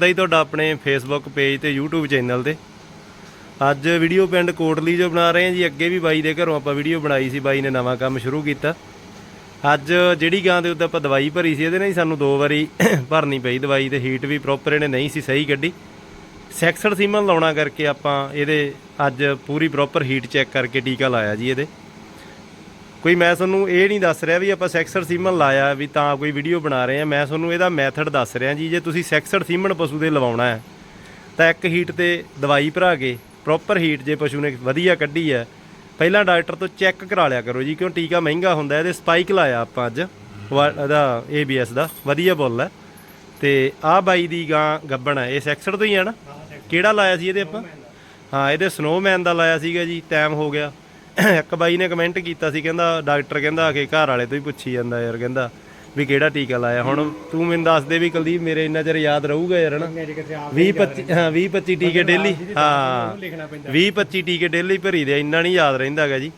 ਦਾ ਹੀ ਤੁਹਾਡਾ ਆਪਣੇ ਫੇਸਬੁੱਕ ਪੇਜ ਤੇ YouTube ਚੈਨਲ ਤੇ। ਅੱਜ ਵੀਡੀਓ ਪਿੰਡ ਕੋਟਲੀ ਜੋ ਬਣਾ ਰਹੇ ਹਾਂ ਜੀ। ਅੱਗੇ ਵੀ ਬਾਈ ਦੇ ਘਰੋਂ ਆਪਾਂ ਵੀਡੀਓ ਬਣਾਈ ਸੀ। ਬਾਈ ਨੇ ਨਵਾਂ ਕੰਮ ਸ਼ੁਰੂ ਕੀਤਾ। ਅੱਜ ਜਿਹੜੀ ਗਾਂ ਦੇ ਉੱਤੇ ਆਪਾਂ ਦਵਾਈ ਭਰੀ ਸੀ, ਇਹਦੇ ਨਾਲ ਹੀ ਸਾਨੂੰ ਦੋ ਵਾਰੀ ਭਰਨੀ ਪਈ ਦਵਾਈ ਤੇ ਹੀਟ ਵੀ ਪ੍ਰੋਪਰ ਇਹਨੇ ਨਹੀਂ ਸੀ ਸਹੀ ਕੱਢੀ। ਸੈਕਸਡ ਸੀਮਨ ਲਾਉਣਾ ਕਰਕੇ ਆਪਾਂ ਇਹਦੇ ਅੱਜ ਪੂਰੀ ਪ੍ਰੋਪਰ ਹੀਟ ਚੈੱਕ ਕਰਕੇ ਟੀਕਾ ਲਾਇਆ ਜੀ ਇਹਦੇ। ਕੋਈ ਮੈਂ ਤੁਹਾਨੂੰ ਇਹ ਨਹੀਂ ਦੱਸ ਰਿਹਾ ਵੀ ਆਪਾਂ ਸੈਕਸਡ ਸੀਮਨ ਲਾਇਆ ਵੀ ਤਾਂ ਕੋਈ ਵੀਡੀਓ ਬਣਾ ਰਹੇ ਆ ਮੈਂ ਤੁਹਾਨੂੰ ਇਹਦਾ ਮੈਥਡ ਦੱਸ ਰਿਹਾ ਜੀ ਜੇ ਤੁਸੀਂ ਸੈਕਸਡ ਸੀਮਨ ਪਸ਼ੂ ਦੇ ਲਵਾਉਣਾ ਹੈ ਤਾਂ ਇੱਕ ਹੀਟ ਤੇ ਦਵਾਈ ਭਰਾ ਕੇ ਪ੍ਰੋਪਰ ਹੀਟ ਜੇ ਪਸ਼ੂ ਨੇ ਵਧੀਆ ਕੱਢੀ ਹੈ ਪਹਿਲਾਂ ਡਾਕਟਰ ਤੋਂ ਚੈੱਕ ਕਰਾ ਲਿਆ ਕਰੋ ਜੀ ਕਿਉਂ ਟੀਕਾ ਮਹਿੰਗਾ ਹੁੰਦਾ ਇਹਦੇ ਸਪਾਈਕ ਲਾਇਆ ਆਪਾਂ ਅੱਜ ਇਹਦਾ ABS ਦਾ ਵਧੀਆ ਬੁੱਲ ਹੈ। ਤੇ ਆਹ ਬਾਈ ਦੀ ਗਾਂ ਗੱਬਣ ਹੈ ਇਹ ਸੈਕਸਡ ਤੋਂ ਹੀ ਹੈ ਨਾ? ਕਿਹੜਾ ਲਾਇਆ ਸੀ ਇਹਦੇ ਆਪਾਂ? ਹਾਂ ਇਹਦੇ ਸਨੋਮੈਨ ਦਾ ਲਾਇਆ ਸੀਗਾ ਜੀ ਟਾਈਮ ਹੋ ਗਿਆ। ਇੱਕ ਬਾਈ ਨੇ ਕਮੈਂਟ ਕੀਤਾ ਸੀ ਕਹਿੰਦਾ ਡਾਕਟਰ ਕਹਿੰਦਾ ਕਿ ਘਰ ਵਾਲੇ ਤੋਂ ਹੀ ਪੁੱਛੀ ਜਾਂਦਾ ਯਾਰ ਕਹਿੰਦਾ ਵੀ ਕਿਹੜਾ ਟੀਕਾ ਲਾਇਆ? ਹੁਣ ਤੂੰ ਮੈਨੂੰ ਦੱਸ ਦੇ ਵੀ ਕੁਲਦੀਪ ਮੇਰੇ ਇੰਨਾ ਚਿਰ ਯਾਦ ਰਹੂਗਾ ਯਾਰ ਹਨਾ? 20 25 ਹਾਂ 20 25 ਟੀਕੇ ਡੇਲੀ ਹਾਂ। 20 25 ਟੀਕੇ ਡੇਲੀ ਭਰੀ ਦੇ ਇੰਨਾ ਨਹੀਂ ਯਾਦ ਰਹਿੰਦਾਗਾ ਜੀ।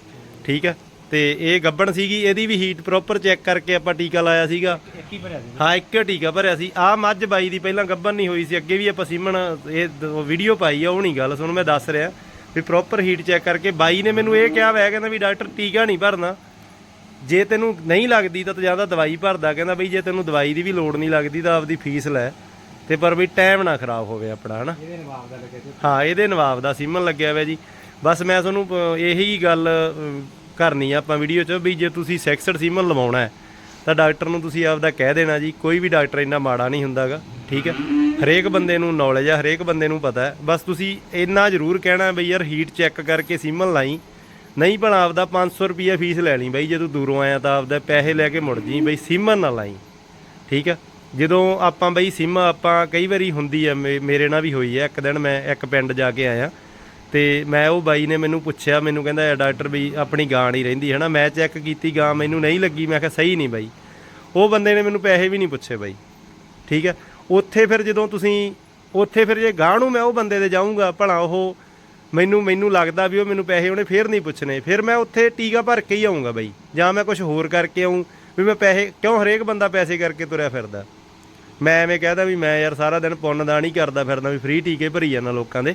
ਠੀਕ ਹੈ? ਤੇ ਇਹ ਗੱਬਣ ਸੀਗੀ ਇਹਦੀ ਵੀ ਹੀਟ ਪ੍ਰੋਪਰ ਚੈੱਕ ਕਰਕੇ ਆਪਾਂ ਟੀਕਾ ਲਾਇਆ ਸੀਗਾ। ਇੱਕ ਹੀ ਭਰਿਆ ਸੀ। ਹਾਂ ਇੱਕ ਟੀਕਾ ਭਰਿਆ ਸੀ। ਆ ਮੱਝ ਬਾਈ ਦੀ ਪਹਿਲਾਂ ਗੱਬਨ ਨਹੀਂ ਹੋਈ ਸੀ ਅੱਗੇ ਵੀ ਆਪਾਂ ਸੀਮਣ ਇਹ ਵੀਡੀਓ ਪਾਈ ਆ ਉਹ ਨਹੀਂ ਗੱਲ ਤੁਹਾਨੂੰ ਮੈਂ ਦੱਸ ਰਿਹਾ। ਵੀ ਪ੍ਰੋਪਰ ਹੀਟ ਚੈੱਕ ਕਰਕੇ ਬਾਈ ਨੇ ਮੈਨੂੰ ਇਹ ਕਿਹਾ ਵੈ ਕਹਿੰਦਾ ਵੀ ਡਾਕਟਰ ਟੀਕਾ ਨਹੀਂ ਭਰਨਾ। ਜੇ ਤੈਨੂੰ ਨਹੀਂ ਲੱਗਦੀ ਤਾਂ ਤੂੰ ਜ਼ਿਆਦਾ ਦਵਾਈ ਭਰਦਾ ਕਹਿੰਦਾ ਬਈ ਜੇ ਤੈਨੂੰ ਦਵਾਈ ਦੀ ਵੀ ਲੋੜ ਨਹੀਂ ਲੱਗਦੀ ਤਾਂ ਆਪਦੀ ਫੀਸ ਲੈ। ਤੇ ਪਰ ਵੀ ਟਾਈਮ ਨਾ ਖਰਾਬ ਹੋਵੇ ਆਪਣਾ ਹਨਾ? ਇਹਦੇ ਨਵਾਬ ਦਾ ਲੱਗੇ ਸੀ। ਹਾਂ ਇਹਦੇ ਨਵਾਬ ਦਾ ਸੀਮਨ ਲੱਗਿਆ ਹੋਇਆ ਜੀ। ਬਸ ਮੈਂ ਤੁਹਾਨੂੰ ਇਹੀ ਗੱਲ ਕਰਨੀ ਆ ਆਪਾਂ ਵੀਡੀਓ 'ਚ ਵੀ ਜੇ ਤੁਸੀਂ ਸੈਕਸਡ ਸੀਮਨ ਲਵਾਉਣਾ ਹੈ ਤਾਂ ਡਾਕਟਰ ਨੂੰ ਤੁਸੀਂ ਆਪਦਾ ਕਹਿ ਦੇਣਾ ਜੀ ਕੋਈ ਵੀ ਡਾਕਟਰ ਇੰਨਾ ਮਾੜਾ ਨਹੀਂ ਹੁੰਦਾਗਾ ਠੀਕ ਹੈ? ਹਰੇਕ ਬੰਦੇ ਨੂੰ ਨੌਲੇਜ ਆ, ਹਰੇਕ ਬੰਦੇ ਨੂੰ ਪਤਾ ਹੈ। ਬਸ ਤੁਸੀਂ ਇੰਨਾ ਜ਼ਰੂਰ ਕਹਿਣਾ ਬਈ ਯਾਰ ਹੀਟ ਚੈੱਕ ਕਰਕੇ ਸੀਮਨ ਲਾਈ। ਨਹੀਂ ਭਲਾ ਆਪਦਾ 500 ਰੁਪਈਆ ਫੀਸ ਲੈ ਲਈ ਬਈ, ਜੇ ਤੂੰ ਦੂਰੋਂ ਆਇਆ ਤਾਂ ਆਪਦਾ ਪੈਸੇ ਲੈ ਕੇ ਮੁੜ ਜੀ ਬਈ ਸੀਮਨ ਨਾ ਲਾਈ। ਠੀਕ ਆ? ਜਦੋਂ ਆਪਾਂ ਬਈ ਸਿਮ ਆਪਾਂ ਕਈ ਵਾਰੀ ਹੁੰਦੀ ਆ, ਮੇ- ਮੇਰੇ ਨਾਲ ਵੀ ਹੋਈ ਆ। ਇੱਕ ਦਿਨ ਮੈਂ ਇੱਕ ਪਿੰਡ ਜਾ ਕੇ ਆਇਆ ਤੇ ਮੈਂ ਉਹ ਬਾਈ ਨੇ ਮੈਨੂੰ ਪੁੱਛਿਆ, ਮੈਨੂੰ ਕਹਿੰਦਾ ਯਾਰ ਡਾਕਟਰ ਵੀ ਆਪਣੀ ਗਾਂ ਨਹੀਂ ਰਹਿੰਦੀ ਹੈ ਨਾ ਮੈਂ ਚੈੱਕ ਕੀਤੀ, ਗਾਂ ਮੈਨੂੰ ਨਹੀਂ ਲੱਗੀ, ਮੈਂ ਕਿਹਾ ਸਹੀ ਨਹੀਂ ਬਾਈ। ਉਹ ਬੰਦੇ ਨੇ ਮੈਨੂੰ ਪੈਸੇ ਵੀ ਨਹੀਂ ਪੁੱਛੇ ਬਾਈ। ਠੀਕ ਹੈ ਉੱਥੇ ਫਿਰ ਜਦੋਂ ਤੁਸੀਂ, ਉੱਥੇ ਫਿਰ ਜੇ ਗਾਂ ਨੂੰ ਮੈਂ ਉਹ ਬੰਦੇ ਦੇ ਜਾਊਂਗਾ, ਭਲਾ ਉਹ ਮੈਨੂੰ ਮੈਨੂੰ ਲੱਗਦਾ ਵੀ ਉਹ ਮੈਨੂੰ ਪੈਸੇ ਉਹਨੇ ਫੇਰ ਨਹੀਂ ਪੁੱਛਣੇ। ਫਿਰ ਮੈਂ ਉੱਥੇ ਟੀਕਾ ਭਰ ਕੇ ਹੀ ਆਉਂਗਾ ਬਾਈ। ਜਾਂ ਮੈਂ ਕੁਝ ਹੋਰ ਕਰਕੇ ਆਉਂ ਵੀ ਮੈਂ ਪੈਸੇ, ਕਿਉਂ ਹਰੇਕ ਬੰਦਾ ਪੈਸੇ ਕਰਕੇ ਤੁਰਿਆ ਫਿਰਦਾ? ਮੈਂ ਐਵੇਂ ਕਹਦਾ ਵੀ ਮੈਂ ਯਾਰ ਸਾਰਾ ਦਿਨ ਪੁੰਨ ਦਾ ਨਹੀਂ ਕਰਦਾ ਫਿਰਦਾ ਵੀ ਫ੍ਰੀ ਟੀਕੇ ਭਰੀ ਜਾਂਦਾ ਲੋਕਾਂ ਦੇ।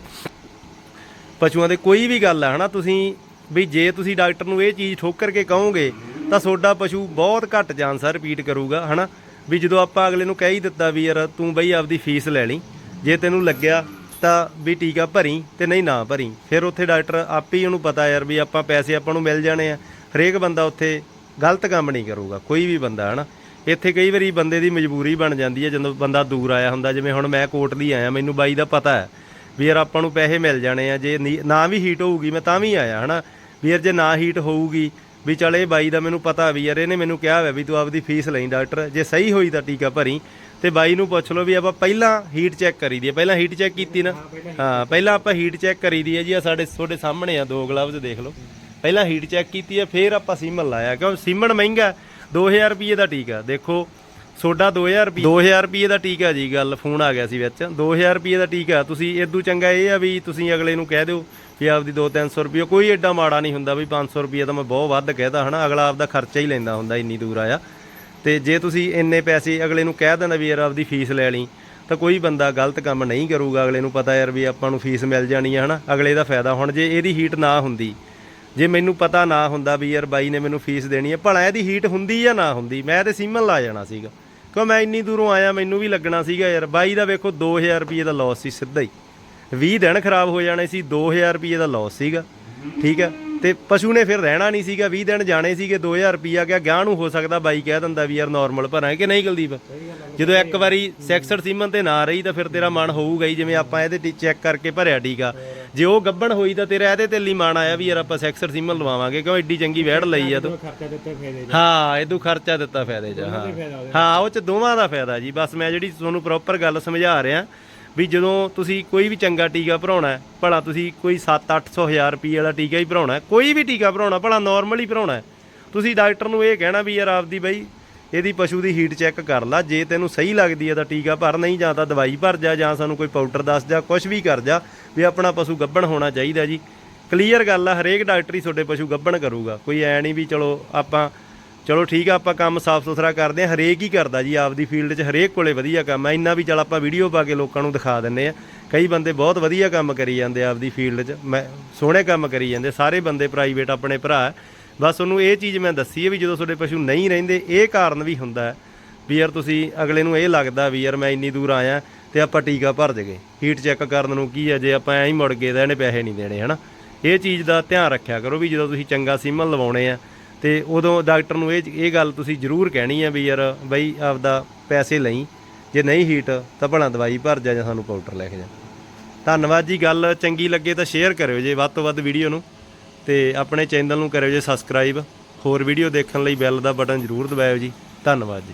ਪਸ਼ੂਆਂ ਦੇ ਕੋਈ ਵੀ ਗੱਲ ਹੈ ਹਨਾ? ਤੁਸੀਂ ਵੀ ਜੇ ਤੁਸੀਂ ਡਾਕਟਰ ਨੂੰ ਇਹ ਚੀਜ਼ ਠੋਕਰ ਕੇ ਕਹੋਗੇ, ਤਾਂ ਤੁਹਾਡਾ ਪਸ਼ੂ ਬਹੁਤ ਘੱਟ ਚਾਂਸ ਆ ਰਿਪੀਟ ਕਰੂਗਾ, ਹਨਾ? ਵੀ ਜਦੋਂ ਆਪਾਂ ਅਗਲੇ ਨੂੰ ਕਹਿ ਹੀ ਦਿੱਤਾ ਵੀ ਯਾਰ ਤੂੰ ਬਈ ਆਪਦੀ ਫੀਸ ਲੈ ਲਈ, ਜੇ ਤੈਨੂੰ ਲੱਗਿਆ ਤਾਂ ਵੀ ਟੀਕਾ ਭਰੀ ਤੇ ਨਹੀਂ ਨਾ ਭਰੀ, ਫਿਰ ਉੱਥੇ ਡਾਕਟਰ ਆਪੇ ਹੀ ਉਹਨੂੰ ਪਤਾ ਯਾਰ ਵੀ ਆਪਾਂ ਪੈਸੇ ਆਪਾਂ ਨੂੰ ਮਿਲ ਜਾਣੇ ਆ। ਹਰੇਕ ਬੰਦਾ ਉੱਥੇ ਗਲਤ ਕੰਮ ਨਹੀਂ ਕਰੂਗਾ, ਕੋਈ ਵੀ ਬੰਦਾ, ਹਨਾ? ਇੱਥੇ ਕਈ ਵਾਰੀ ਬੰਦੇ ਦੀ ਮਜਬੂਰੀ ਬਣ ਜਾਂਦੀ ਹੈ, ਜਦੋਂ ਬੰਦਾ ਦੂਰ ਆਇਆ ਹੁੰਦਾ, ਜਿਵੇਂ ਹੁਣ ਮੈਂ ਕੋਟਲੀ ਆਇਆ, ਮੈਨੂੰ ਬਾਈ ਦਾ ਪਤਾ ਹੈ ਵੀ ਯਾਰ ਆਪਾਂ ਨੂੰ ਪੈਸੇ ਮਿਲ ਜਾਣੇ ਆ, ਜੇ ਨੀ- ਨਾ ਵੀ ਹੀਟ ਹੋਊਗੀ, ਮੈਂ ਤਾਂ ਵੀ ਆਇਆ, ਹਨਾ? ਵੀ ਯਾਰ ਜੇ ਨਾ ਹੀਟ ਹੋਊਗੀ ਵੀ ਚੱਲ ਇਹ ਬਾਈ ਦਾ ਮੈਨੂੰ ਪਤਾ ਵੀ ਯਾਰ, ਇਹਨੇ ਮੈਨੂੰ ਕਿਹਾ ਹੋਇਆ ਵੀ ਤੂੰ ਆਪਦੀ ਫੀਸ ਲਈ ਡਾਕਟਰ, ਜੇ ਸਹੀ ਹੋਈ ਤਾਂ ਟੀਕਾ ਭਰੀ। ਤੇ ਬਾਈ ਨੂੰ ਪੁੱਛ ਲਓ ਵੀ ਆਪਾਂ ਪਹਿਲਾਂ ਹੀਟ ਚੈੱਕ ਕਰੀ ਦੀ ਹੈ, ਪਹਿਲਾਂ ਹੀਟ ਚੈੱਕ ਕੀਤੀ ਨਾ? ਹਾਂ, ਪਹਿਲਾਂ ਆਪਾਂ ਹੀਟ ਚੈੱਕ ਕਰੀ ਦੀ ਹੈ ਜੀ, ਆ ਸਾਡੇ, ਤੁਹਾਡੇ ਸਾਹਮਣੇ ਆ, ਦੋ ਗਲਵਜ਼ ਦੇਖ ਲਓ। ਪਹਿਲਾਂ ਹੀਟ ਚੈੱਕ ਕੀਤੀ ਹੈ, ਫਿਰ ਆਪਾਂ ਸੀਮਨ ਲਾਇਆ, ਕਿਉਂ? ਸੀਮਨ ਮਹਿੰਗਾ 2000 ਰੁਪਏ ਦਾ ਟੀਕਾ, ਦੇਖੋ। ਸੋਡਾ 2000 ਰੁਪਏ 2000 ਰੁਪਏ ਦਾ ਟੀਕਾ ਜੀ, ਗੱਲ ਫੋਨ ਆ ਗਿਆ ਸੀ ਵਿੱਚ। 2000 ਰੁਪਏ ਦਾ ਟੀਕਾ। ਤੁਸੀਂ ਇਦੋਂ ਚੰਗਾ ਇਹ ਆ ਵੀ ਤੁਸੀਂ ਅਗਲੇ ਨੂੰ ਕਹਿ ਦਿਓ ਵੀ ਆਪਦੀ 2-300 ਰੁਪਏ ਕੋਈ ਐਡਾ ਮਾੜਾ ਨਹੀਂ ਹੁੰਦਾ ਵੀ 500 ਰੁਪਏ ਤਾਂ ਮੈਂ ਬਹੁਤ ਵੱਧ ਕਹਿਦਾ ਹਨਾ? ਅਗਲਾ ਆਪਦਾ ਖਰਚਾ ਹੀ ਲੈਂਦਾ ਹੁੰਦਾ ਇੰਨੀ ਦੂਰ ਆਇਆ। ਤੇ ਜੇ ਤੁਸੀਂ ਇੰਨੇ ਪੈਸੇ ਅਗਲੇ ਨੂੰ ਕਹਿ ਦਿੰਦਾ ਵੀ ਯਾਰ ਆਪਦੀ ਫੀਸ ਲੈ ਲਈ, ਤਾਂ ਕੋਈ ਬੰਦਾ ਗਲਤ ਕੰਮ ਨਹੀਂ ਕਰੂਗਾ। ਅਗਲੇ ਨੂੰ ਪਤਾ ਯਾਰ ਵੀ ਆਪਾਂ ਨੂੰ ਫੀਸ ਮਿਲ ਜਾਣੀ ਹੈ ਹਨਾ? ਅਗਲੇ ਦਾ ਫਾਇਦਾ। ਹੁਣ ਜੇ ਇਹਦੀ ਹੀਟ ਨਾ ਹੁੰਦੀ, ਜੇ ਮੈਨੂੰ ਪਤਾ ਨਾ ਹੁੰਦਾ ਵੀ ਯਾਰ ਬਾਈ ਨੇ ਮੈਨੂੰ ਫੀਸ ਦੇਣੀ ਹੈ ਭਲਾ ਇਹਦੀ ਹੀਟ ਹੁੰਦੀ ਜਾਂ ਨਾ ਹੁੰਦੀ, ਮੈਂ ਤੇ ਸੀਮਨ ਲਾ ਜਾਣਾ ਸੀਗਾ। ਕਿਉਂ ਮੈਂ ਇੰਨੀ ਦੂਰੋਂ ਆਇਆ, ਮੈਨੂੰ ਵੀ ਲੱਗਣਾ ਸੀਗਾ ਯਾਰ। ਬਾਈ ਦਾ ਵੇਖੋ 2000 ਰੁਪਏ ਦਾ ਲਾਸ ਸੀ ਸਿੱਧਾ ਹੀ। 20 ਦਿਨ ਖਰਾਬ ਹੋ ਜਾਣੇ ਸੀ 2000 ਰੁਪਏ ਦਾ ਲਾਸ ਸੀਗਾ। ਠੀਕ ਹੈ? ਤੇ ਪਸ਼ੂ ਨੇ ਫਿਰ ਰਹਿਣਾ ਨਹੀਂ ਸੀਗਾ 20 ਦਿਨ ਜਾਣੇ ਸੀਗੇ 2000 ਰੁਪਿਆ ਗਿਆ ਗਾਂ ਨੂੰ ਹੋ ਸਕਦਾ ਬਾਈ ਕਹਿ ਦਿੰਦਾ ਵੀ ਯਾਰ ਨਾਰਮਲ ਭਰਾਂ ਕਿ ਨਹੀਂ ਕੁਲਦੀਪ? ਜਦੋਂ ਇੱਕ ਵਾਰੀ ਸੈਕਸਡ ਸੀਮਨ ਤੇ ਨਾ ਰਹੀ ਤਾਂ ਫਿਰ ਤੇਰਾ ਮਨ ਹੋਊਗਾ ਹੀ, ਜਿਵੇਂ ਆਪਾਂ ਇਹਦੇ ਚੈੱਕ ਕਰਕੇ ਭਰਿਆ ਟੀਕਾ। ਜੇ ਉਹ ਗੱਬਣ ਹੋਈ ਤਾਂ ਤੇਰਾ ਇਹਦੇ ਤੇ ਲਈ ਮਨ ਆਇਆ ਵੀ ਯਾਰ ਆਪਾਂ ਸੈਕਸਡ ਸੀਮਨ ਲਵਾਵਾਂਗੇ, ਕਿਉਂ ਐਡੀ ਚੰਗੀ ਵਹਿੜ ਲਈ ਆ ਤੂੰ? ਖਰਚਾ ਦਿੱਤੇ ਹਾਂ ਇਹਦੂ ਖਰਚਾ ਦਿੱਤਾ ਫਾਇਦੇ ਚ, ਹਾਂ। ਹਾਂ, ਉਹ ਚ ਦੋਵਾਂ ਦਾ ਫਾਇਦਾ ਜੀ, ਬਸ ਮੈਂ ਜਿਹੜੀ ਤੁਹਾਨੂੰ ਪ੍ਰੋਪਰ ਗੱਲ ਸਮਝਾ ਰਿਹਾ ਵੀ ਜਦੋਂ ਤੁਸੀਂ ਕੋਈ ਵੀ ਚੰਗਾ ਟੀਕਾ ਭਰਾਉਣਾ ਭਲਾ ਤੁਸੀਂ ਕੋਈ 7-800 ਹਜ਼ਾਰ ਰੁਪਏ ਵਾਲਾ ਟੀਕਾ ਹੀ ਭਰਾਉਣਾ ਕੋਈ ਵੀ ਟੀਕਾ ਭਰਾਉਣਾ, ਭਲਾ ਨਾਰਮਲ ਹੀ ਭਰਾਉਣਾ ਤੁਸੀਂ ਡਾਕਟਰ ਨੂੰ ਇਹ ਕਹਿਣਾ ਵੀ ਯਾਰ ਆਪਦੀ ਬਈ, ਇਹਦੀ ਪਸ਼ੂ ਦੀ ਹੀਟ ਚੈੱਕ ਕਰ ਲਾ, ਜੇ ਤੈਨੂੰ ਸਹੀ ਲੱਗਦੀ ਹੈ ਤਾਂ ਟੀਕਾ ਭਰ, ਨਹੀਂ ਜਾਂ ਤਾਂ ਦਵਾਈ ਭਰ ਜਾ, ਜਾਂ ਸਾਨੂੰ ਕੋਈ ਪਾਊਡਰ ਦੱਸ ਜਾ ਕੁਝ ਵੀ ਕਰ ਜਾ, ਵੀ ਆਪਣਾ ਪਸ਼ੂ ਗੱਭਣ ਹੋਣਾ ਚਾਹੀਦਾ ਜੀ। ਕਲੀਅਰ ਗੱਲ ਆ, ਹਰੇਕ ਡਾਕਟਰ ਹੀ ਤੁਹਾਡੇ ਪਸ਼ੂ ਗੱਬਣ ਕਰੂਗਾ, ਕੋਈ ਐ ਨਹੀਂ ਵੀ ਚਲੋ ਆਪਾਂ ਚਲੋ ਠੀਕ ਆ, ਆਪਾਂ ਕੰਮ ਸਾਫ਼ ਸੁਥਰਾ ਕਰਦੇ ਆ, ਹਰੇਕ ਹੀ ਕਰਦਾ ਜੀ ਆਪਦੀ ਫੀਲਡ 'ਚ, ਹਰੇਕ ਕੋਲੇ ਵਧੀਆ ਕੰਮ ਆ। ਇੰਨਾ ਵੀ ਚਲ ਆਪਾਂ ਵੀਡੀਓ ਪਾ ਕੇ ਲੋਕਾਂ ਨੂੰ ਦਿਖਾ ਦਿੰਨੇ ਆ। ਕਈ ਬੰਦੇ ਬਹੁਤ ਵਧੀਆ ਕੰਮ ਕਰੀ ਜਾਂਦੇ ਆਪਦੀ ਫੀਲਡ 'ਚ। ਮੈਂ ਸੋਹਣੇ ਕੰਮ ਕਰੀ ਜਾਂਦੇ ਸਾਰੇ ਬੰਦੇ ਪ੍ਰਾਈਵੇਟ ਆਪਣੇ ਭਰਾ ਬਸ ਉਹਨੂੰ ਇਹ ਚੀਜ਼ ਮੈਂ ਦੱਸੀ ਹੈ ਵੀ ਜਦੋਂ ਤੁਹਾਡੇ ਪਸ਼ੂ ਨਹੀਂ ਰਹਿੰਦੇ, ਇਹ ਕਾਰਨ ਵੀ ਹੁੰਦਾ ਹੈ ਵੀ ਯਾਰ ਤੁਸੀਂ ਅਗਲੇ ਨੂੰ ਇਹ ਲੱਗਦਾ ਵੀ ਯਾਰ ਮੈਂ ਇੰਨੀ ਦੂਰ ਆਇਆ ਤੇ ਆਪਾਂ ਟੀਕਾ ਭਰ ਜਗੇ ਹੀਟ ਚੈੱਕ ਕਰਨ ਨੂੰ ਕੀ ਹੈ ਜੇ ਆਪਾਂ ਐਂ ਹੀ ਮੁੜ ਗਏ ਤਾਂ ਇਹਨੇ ਪੈਸੇ ਨਹੀਂ ਦੇਣੇ, ਹਨਾ? ਇਹ ਚੀਜ਼ ਦਾ ਧਿਆਨ ਰੱਖਿਆ ਕਰੋ ਵੀ ਜਦੋਂ ਤੁਸੀਂ ਚੰਗਾ ਸੀਮਨ ਲਵਾਉਣੇ ਆ ਤੇ ਉਦੋਂ ਡਾਕਟਰ ਨੂੰ ਇਹ ਇਹ ਗੱਲ ਤੁਸੀਂ ਜ਼ਰੂਰ ਕਹਿਣੀ ਆ ਵੀ ਯਾਰ ਬਈ ਆਪਦਾ ਪੈਸੇ ਲਈ, ਜੇ ਨਹੀਂ ਹੀਟ ਤਾਂ ਭਲਾ ਦਵਾਈ ਭਰ ਜਾ ਜਾਂ ਸਾਨੂੰ ਪਾਊਡਰ ਲੈ ਕੇ ਜਾ। ਧੰਨਵਾਦ ਜੀ, ਗੱਲ ਚੰਗੀ ਲੱਗੇ ਤਾਂ ਸ਼ੇਅਰ ਕਰਿਓ ਜੇ ਵੱਧ ਤੋਂ ਵੱਧ ਵੀਡੀਓ ਨੂੰ ਤੇ ਆਪਣੇ ਚੈਨਲ ਨੂੰ ਕਰਿਓ ਜੇ ਸਬਸਕ੍ਰਾਈਬ ਹੋਰ ਵੀਡੀਓ ਦੇਖਣ ਲਈ ਬੈਲ ਦਾ ਬਟਨ ਜ਼ਰੂਰ ਦਬਾਇਓ ਜੀ। ਧੰਨਵਾਦ ਜੀ।